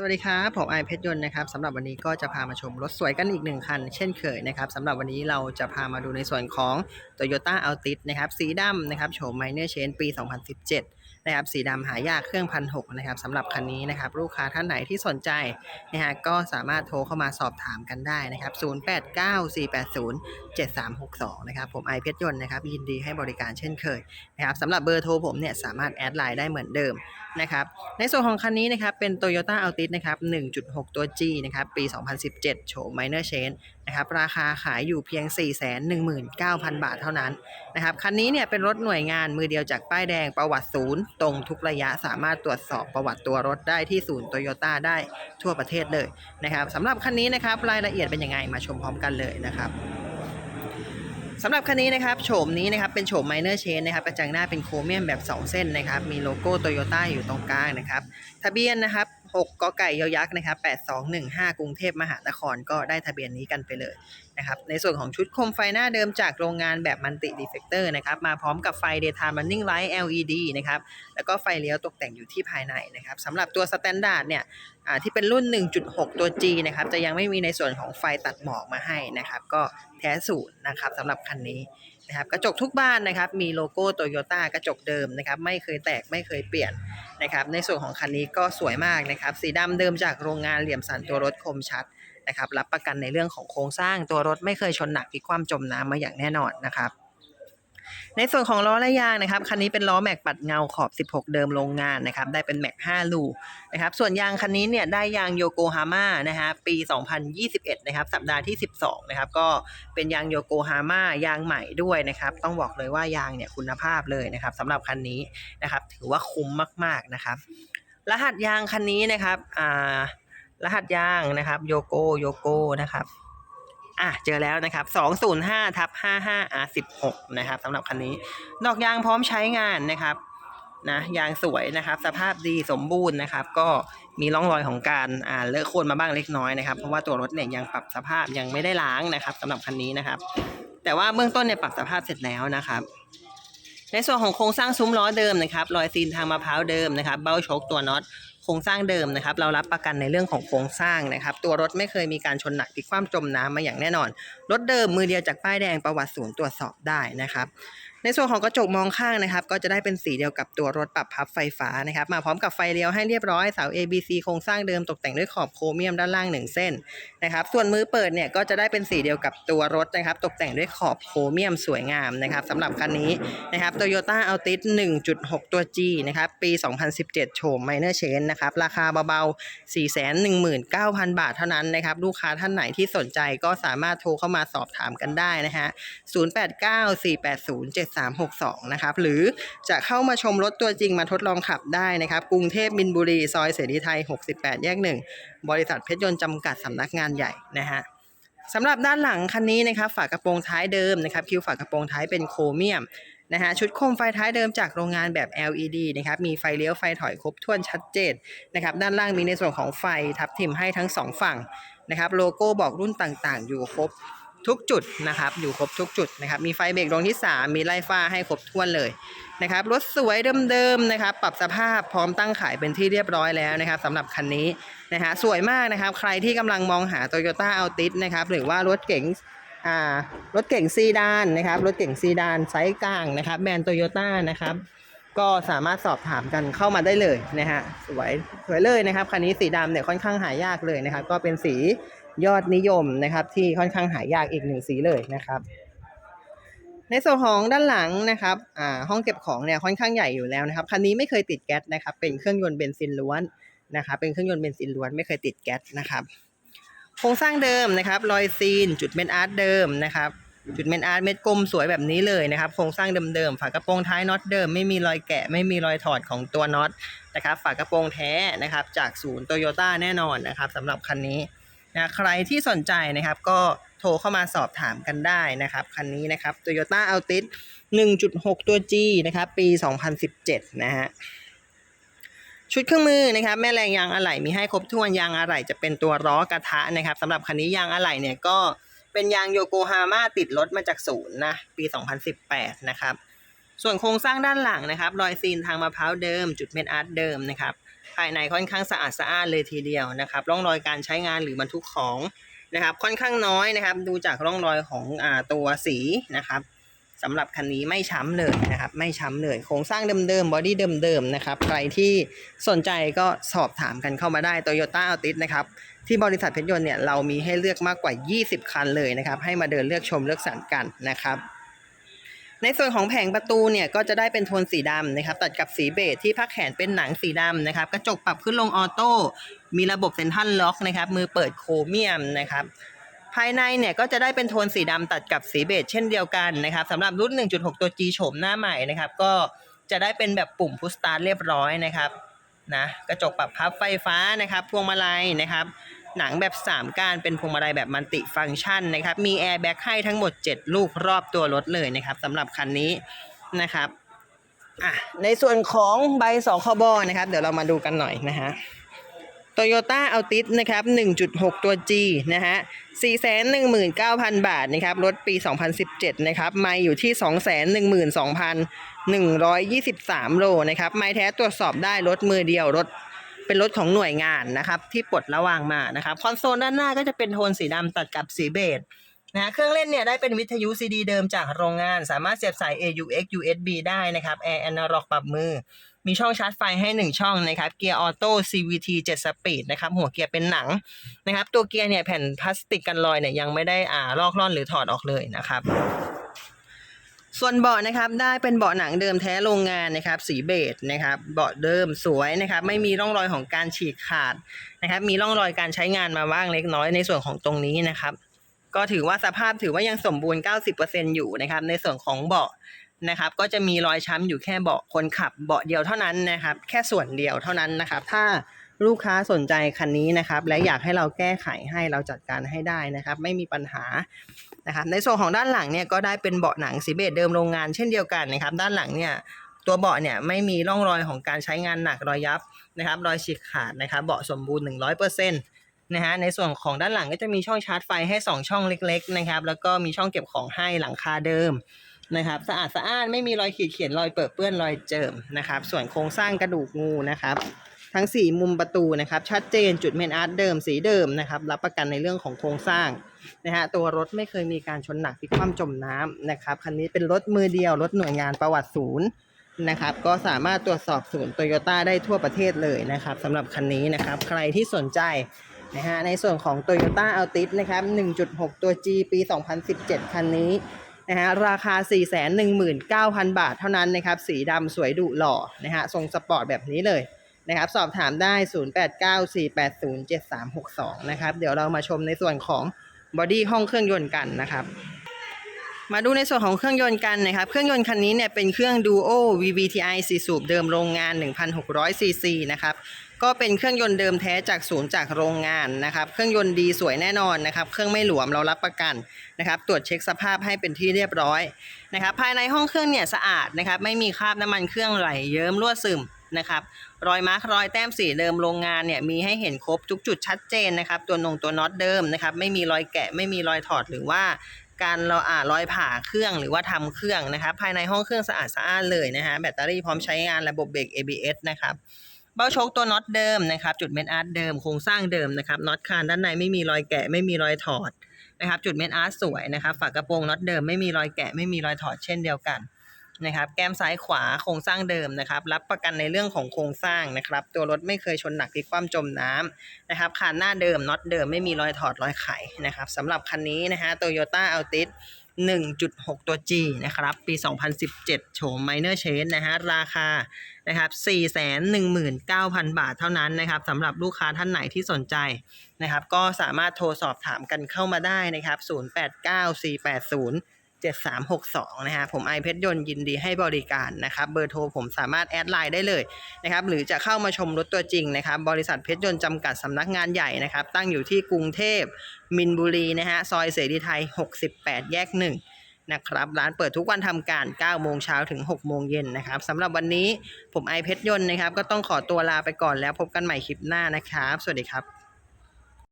สวัสดีครับ ผมไอเพชรยนต์นะครับสำหรับวันนี้ก็จะพามาชมรถสวยกันอีกหนึ่งคัน เช่นเคยนะครับสำหรับวันนี้เราจะพามาดูในส่วนของ Toyota Altis นะครับสีดำนะครับโฉม Minor Change ปี 2017 นะครับสีดำหายากเครื่องพันหกนะครับสำหรับคันนี้นะครับลูกค้าท่านไหนที่สนใจนะฮะก็สามารถโทรเข้ามาสอบถามกันได้นะครับ 0894807362 นะครับผมไอเพชรยนต์นะครับยินดีให้บริการเช่นเคยนะครับสำหรับเบอร์โทรผมเนี่ยสามารถแอดไลน์ได้เหมือนเดิมนะครับในส่วนของคันนี้นะครับเป็น Toyota Altis นะครับ1.6 ตัว G นะครับปี 2017 โฉม Minor Change นะครับราคาขายอยู่เพียง 419,000 บาทเท่านั้นนะครับคันนี้เนี่ยเป็นรถหน่วยงานมือเดียวจากป้ายแดงประวัติศูนย์ ตรงทุกระยะสามารถตรวจสอบประวัติตัวรถได้ที่ศูนย์ Toyota ได้ทั่วประเทศเลยนะครับสำหรับคันนี้นะครับรายละเอียดเป็นยังไงมาชมพร้อมกันเลยนะครับสำหรับคันนี้นะครับโฉมนี้นะครับเป็นโฉม minor change นะครับกระจังหน้าเป็นโครเมียมแบบ 2 เส้นนะครับมีโลโก้โตโยต้าอยู่ตรงกลางนะครับทะเบียนนะครับ 6กไก่ยอยักษ์นะครับ8215 กรุงเทพมหานครก็ได้ทะเบียนนี้กันไปเลยนะครับในส่วนของชุดโคมไฟหน้าเดิมจากโรงงานแบบมันติดีเฟกเตอร์นะครับมาพร้อมกับไฟ daytime running light LED นะครับแล้วก็ไฟเลี้ยวตกแต่งอยู่ที่ภายในนะครับสำหรับตัว standard เนี่ยที่เป็นรุ่น 1.6 ตัว G นะครับจะยังไม่มีในส่วนของไฟตัดหมอกมาให้นะครับก็แท้ศูนย์นะครับสำหรับคันนี้ นะครับกระจกทุกบ้านนะครับมีโลโก้โตโยต้ากระจกเดิมนะครับไม่เคยแตกไม่เคยเปลี่ยนนะครับในส่วนของคันนี้ก็สวยมากนะครับสีดำเดิมจากโรงงานเหลี่ยมสันตัวรถคมชัดนะครับรับประกันในเรื่องของโครงสร้างตัวรถไม่เคยชนหนักพลิกคว่ำจมน้ำมาอย่างแน่นอนนะครับ ในส่วนของล้อและยางนะครับคันนี้เป็นล้อแม็กปัดเงาขอบ 16 เดิมโรงงานนะครับได้เป็นแม็ก5ลูนะครับส่วนยางคันนี้เนี่ยได้ยางโยโกฮาม่านะฮะปี 2021 นะครับสัปดาห์ที่ 12 นะครับก็เป็นยางโยโกฮาม่ายางใหม่ด้วยนะครับต้องบอกเลยว่ายางเนี่ยคุณภาพเลยนะครับสำหรับคันนี้นะครับถือว่าคุ้มมากๆนะครับรหัสยางคันนี้นะครับอ่ารหัสยางนะครับโยโกโยโกนะครับ อะเจอแล้วนะครับ 205ทับ55 R16 นะครับสำหรับคันนี้ ดอกยางพร้อมใช้งานนะครับนะยางสวยนะครับ สภาพดีสมบูรณ์นะครับ ก็มีร่องรอยของการอ่าเลอะโคลนมาบ้างเล็กน้อยนะครับ เพราะว่าตัวรถเนี่ยยังปรับสภาพยังไม่ได้ล้างนะครับสำหรับคันนี้นะครับ แต่ว่าเบื้องต้นเนี่ยปรับสภาพเสร็จแล้วนะครับ ในส่วนของโครงสร้างซุ้มล้อเดิมนะครับรอยซีนทางมะพร้าวเดิมนะครับ เบ้าชกตัวน็อตโครงสร้างเดิมนะครับ เรารับประกันในเรื่องของโครงสร้างนะครับ ตัวรถไม่เคยมีการชนหนักที่ความจมน้ำมาอย่างแน่นอน รถเดิมมือเดียวจากป้ายแดงประวัติศูนย์ตรวจสอบได้นะครับ ในส่วนของกระจกมองข้างนะครับ ก็จะได้เป็นสีเดียวกับตัวรถปรับพับไฟฟ้านะครับ มาพร้อมกับไฟเลี้ยวให้เรียบร้อยเสา ABC โครงสร้างเดิมตกแต่งด้วยขอบโครเมียมด้านล่าง 1 เส้นนะครับ ส่วนมือเปิดเนี่ยก็จะได้เป็นสีเดียวกับตัวรถนะครับ ตกแต่งด้วยขอบโครเมียมสวยงามนะครับสำหรับคันนี้นะครับ Toyota Altis 1.6 ตัว G นะครับปี 2017 โฉม Minor Change นะครับราคาเบาๆ 419,000 บาทเท่านั้นนะครับลูกค้าท่านไหนที่สนใจก็สามารถโทรเข้ามาสอบถามกันได้นะฮะ089 480 7362นะครับหรือจะเข้ามาชมรถตัวจริงมาทดลองขับได้นะครับ กรุงเทพมินบุรี ซอยเสรีไทย 68 แยก 1 บริษัทเพชรยนต์จำกัดสำนักงานใหญ่นะฮะสำหรับด้านหลังคันนี้นะครับฝากระโปรงท้ายเดิมนะครับคิวฝากระโปรงท้ายเป็นโครเมียมนะฮะชุดโคมไฟท้ายเดิมจากโรงงานแบบ LED นะครับมีไฟเลี้ยวไฟถอยครบถ้วนชัดเจนนะครับด้านล่างมีในส่วนของไฟทับทิมให้ทั้งสองฝั่งนะครับโลโก้บอกรุ่นต่างๆ อยู่ครบ ทุกจุดนะครับ อยู่ครบทุกจุดนะครับ มีไฟเบรกดวงที่ 3 มีไล่ฟ้าให้ครบถ้วนเลยนะครับ รถสวยเดิมๆนะครับ ปรับสภาพพร้อมตั้งขายเป็นที่เรียบร้อยแล้วนะครับสำหรับคันนี้นะฮะ สวยมากนะครับ ใครที่กำลังมองหา Toyota Altis นะครับ หรือว่ารถเก๋งอ่ารถเก่งซีดานนะครับ รถเก่งซีดานไซส์กลางนะครับแบรนด์โตโยต้านะครับ ก็สามารถสอบถามกันเข้ามาได้เลยนะฮะสวยสวยเลยนะครับคันนี้สีดำเนี่ยค่อนข้างหายากเลยนะครับ ก็เป็นสี ยอดนิยมนะครับ ที่ค่อนข้างหายากอีกหนึ่งสีเลยนะครับในส่วนของด้านหลังนะครับ อ่า ห้องเก็บของเนี่ยค่อนข้างใหญ่อยู่แล้วนะครับ คันนี้ไม่เคยติดแก๊สนะครับ เป็นเครื่องยนต์เบนซินล้วนนะครับ เป็นเครื่องยนต์เบนซินล้วนไม่เคยติดแก๊สนะครับ โครงสร้างเดิมนะครับ รอยซีน จุดเม็ดอาร์ตเดิมนะครับ จุดเม็ดอาร์ตเม็ดกลมสวยแบบนี้เลยนะครับ โครงสร้างเดิมๆ ฝากระโปรงท้ายน็อตเดิม ไม่มีรอยแกะ ไม่มีรอยถอดของตัวน็อตนะครับ ฝากระโปรงแท้นะครับ จากศูนย์โตโยต้าแน่นอนนะครับสำหรับคันนี้ นะใครที่สนใจนะครับก็โทรเข้ามาสอบถามกันได้นะครับ คันนี้นะครับ Toyota Altis 1.6 ตัว G นะครับ ปี 2017 นะฮะชุดเครื่องมือนะครับแม่แรงยางอะไหล่มีให้ครบถ้วนยางอะไหล่จะเป็นตัวล้อกระทะนะครับสำหรับคันนี้ยางอะไหล่เนี่ยก็เป็นยางโยโกฮาม่าติดรถมาจากศูนย์นะปี 2018 นะครับ ส่วนโครงสร้างด้านหลังนะครับ รอยซีนทางมะพร้าวเดิม จุดเม็ดอาร์ตเดิมนะครับ ภายในค่อนข้างสะอาดสะอ้านเลยทีเดียวนะครับ ร่องรอยการใช้งานหรือบรรทุกของนะครับ ค่อนข้างน้อยนะครับ ดูจากร่องรอยของอ่าตัวสีนะครับสำหรับคันนี้ไม่ช้ำเลยนะครับ ไม่ช้ำเลยโครงสร้างเดิมๆบอดี้เดิมๆนะครับ ใครที่สนใจก็สอบถามกันเข้ามาได้ Toyota Altis นะครับ ที่บริษัทเพชรยนต์เนี่ยเรามีให้เลือกมากกว่า 20 คันเลยนะครับ ให้มาเดินเลือกชมเลือกสรรกันนะครับ ในส่วนของแผงประตูเนี่ยก็จะได้เป็นโทนสีดำนะครับตัดกับสีเบจที่พักแขนเป็นหนังสีดำนะครับกระจกปรับขึ้นลงออโต้มีระบบเซ็นทรัลล็อกนะครับมือเปิดโครเมียมนะครับภายในเนี่ยก็จะได้เป็นโทนสีดำตัดกับสีเบจเช่นเดียวกันนะครับสำหรับรุ่น 1.6 ตัว G โฉมหน้าใหม่นะครับก็จะได้เป็นแบบปุ่มพุชสตาร์ทเรียบร้อยนะครับนะกระจกปรับพับไฟฟ้านะครับพวงมาลัยนะครับ หนังแบบ 3ก้านเป็นพวงมาลัยแบบมัลติฟังก์ชันนะครับ มีแอร์แบ็กให้ทั้งหมด 7 ลูกรอบตัวรถเลยนะครับสำหรับคันนี้นะครับอะในส่วนของใบสองคบนะครับ เดี๋ยวเรามาดูกันหน่อยนะฮะ Toyota Altis นะครับ 1.6 ตัว G นะฮะ 419,000 บาทนะครับ รถปี 2017 นะครับ ไม่อยู่ที่ 212,123 โลนะครับ ไม่แท้ตรวจสอบได้รถมือเดียวรถ เป็นรถของหน่วยงานนะครับ ที่ปลดระวางมานะครับคอนโซลด้านหน้าก็จะเป็นโทนสีดำตัดกับสีเบจนะเครื่องเล่นเนี่ยได้เป็นวิทยุ CD เดิมจากโรงงาน สามารถเสียบสาย AUX USB ได้นะครับ Air Analog ปรับมือ มีช่องชาร์จไฟให้ 1 ช่องนะครับเกียร์ออโต้ CVT 7 สปีดนะครับหัวเกียร์เป็นหนังนะครับตัวเกียร์เนี่ยแผ่นพลาสติกกันรอยเนี่ยยังไม่ได้อ่าลอกล่อนหรือถอดออกเลยนะครับ ส่วนเบาะนะครับได้เป็นเบาะหนังเดิมแท้โรงงานนะครับสีเบจนะครับเบาะเดิมสวยนะครับไม่มีร่องรอยของการฉีกขาดนะครับมีร่องรอยการใช้งานมาบ้างเล็กน้อยในส่วนของตรงนี้นะครับ ก็ถือว่าสภาพถือว่ายังสมบูรณ์ 90%อยู่นะครับในส่วนของเบาะนะครับก็จะมีรอยช้ำอยู่แค่เบาะคนขับเบาะเดียวเท่านั้นนะครับแค่ส่วนเดียวเท่านั้นนะครับถ้า ลูกค้าสนใจคันนี้นะครับ และอยากให้เราแก้ไขให้เราจัดการให้ได้นะครับ ไม่มีปัญหานะครับในส่วนของด้านหลังเนี่ยก็ได้เป็นเบาะหนังสีเบจเดิมโรงงานเช่นเดียวกันนะครับ ด้านหลังเนี่ยตัวเบาะเนี่ยไม่มีร่องรอยของการใช้งานหนักรอยยับนะครับ รอยฉีกขาดนะครับเบาะสมบูรณ์ 100%นะฮะในส่วนของด้านหลังก็จะมีช่องชาร์จไฟให้ 2 ช่องเล็ก ๆ นะครับ แล้วก็มีช่องเก็บของให้หลังคาเดิมนะครับสะอาดสะอ้านไม่มีรอยขีดเขียนรอยเปิดเปื้อนรอยเจิมนะครับ ส่วนโครงสร้างกระดูกงูนะครับ ทั้ง 4 มุมประตูนะครับ ชัดเจนจุดเมนอาร์ตเดิมสีเดิมนะครับ รับประกันในเรื่องของโครงสร้างนะฮะตัวรถไม่เคยมีการชนหนักพลิกคว่ำจมน้ำนะครับคันนี้เป็นรถมือเดียว รถหน่วยงานประวัติศูนย์นะครับก็สามารถตรวจสอบศูนย์โตโยต้าได้ทั่วประเทศเลยนะครับสำหรับคันนี้นะครับ ใครที่สนใจนะฮะในส่วนของ Toyota Altis นะครับ 1.6 ตัว G ปี 2017 คันนี้นะฮะราคา 419,000 บาทเท่านั้นนะครับ สีดำสวยดุหล่อนะฮะทรงสปอร์ตแบบนี้เลย นะครับสอบถามได้ 0894807362 นะครับ เดี๋ยวเรามาชมในส่วนของบอดี้ห้องเครื่องยนต์กันนะครับ มาดูในส่วนของเครื่องยนต์กันนะครับ เครื่องยนต์คันนี้เนี่ยเป็นเครื่อง Duo VVTi 4สูบเดิมโรงงาน 1,600 ซีซีนะครับ ก็เป็นเครื่องยนต์เดิมแท้จากศูนย์จากโรงงานนะครับ เครื่องยนต์ดีสวยแน่นอนนะครับ เครื่องไม่หลวมเรารับประกันนะครับ ตรวจเช็คสภาพให้เป็นที่เรียบร้อยนะครับ ภายในห้องเครื่องเนี่ยสะอาดนะครับ ไม่มีคราบน้ำมันเครื่องไหลเยิ้มรั่วซึม นะครับ รอยมาร์ครอยแต้มสีเดิมโรงงานเนี่ยมีให้เห็นครบทุกจุดชัดเจนนะครับ ตัวนงตัวน็อตเดิมนะครับ ไม่มีรอยแกะไม่มีรอยถอดหรือว่าการเราอ่ารอยผ่าเครื่องหรือว่าทำเครื่องนะครับ ภายในห้องเครื่องสะอาดสะอ้านเลยนะฮะแบตเตอรี่พร้อมใช้งานระบบเบรก ABS นะครับเบ้าโชคตัวน็อตเดิมนะครับ จุดเมนอาร์ตเดิมโครงสร้างเดิมนะครับน็อตคานด้านในไม่มีรอยแกะไม่มีรอยถอดนะครับ จุดเมนอาร์ตสวยนะครับ ฝากระโปรงน็อตเดิมไม่มีรอยแกะไม่มีรอยถอดเช่นเดียวกัน นะครับ แก้มซ้ายขวาโครงสร้างเดิมนะครับ รับประกันในเรื่องของโครงสร้างนะครับ ตัวรถไม่เคยชนหนักพลิกคว่ำจมน้ำนะครับคานหน้าเดิมน็อตเดิมไม่มีรอยถอดรอยไขนะครับสำหรับคันนี้นะฮะ Toyota Altis 1.6 ตัว G นะครับ ปี 2017 โฉม Minor Change นะฮะ ราคา นะครับ 419,000 บาทเท่านั้นนะครับสำหรับลูกค้าท่านไหนที่สนใจ นะครับ ก็สามารถโทรสอบถามกันเข้ามาได้นะครับ 089480 7362 นะฮะผมไอเพชรยนต์ยินดีให้บริการนะครับเบอร์โทรผมสามารถแอดไลน์ได้เลยนะครับหรือจะเข้ามาชมรถตัวจริงนะครับบริษัทเพชรยนต์จำกัดสำนักงานใหญ่นะครับตั้งอยู่ที่กรุงเทพมินบุรีนะฮะซอยเสรีไทย 68 แยก 1นะครับร้านเปิดทุกวันทำการ 9 โมงเช้าถึง 6 โมงเย็นนะครับสำหรับวันนี้ผมไอเพชรยนต์นะครับ ก็ต้องขอตัวลาไปก่อนแล้วพบกันใหม่คลิปหน้านะครับ สวัสดีครับ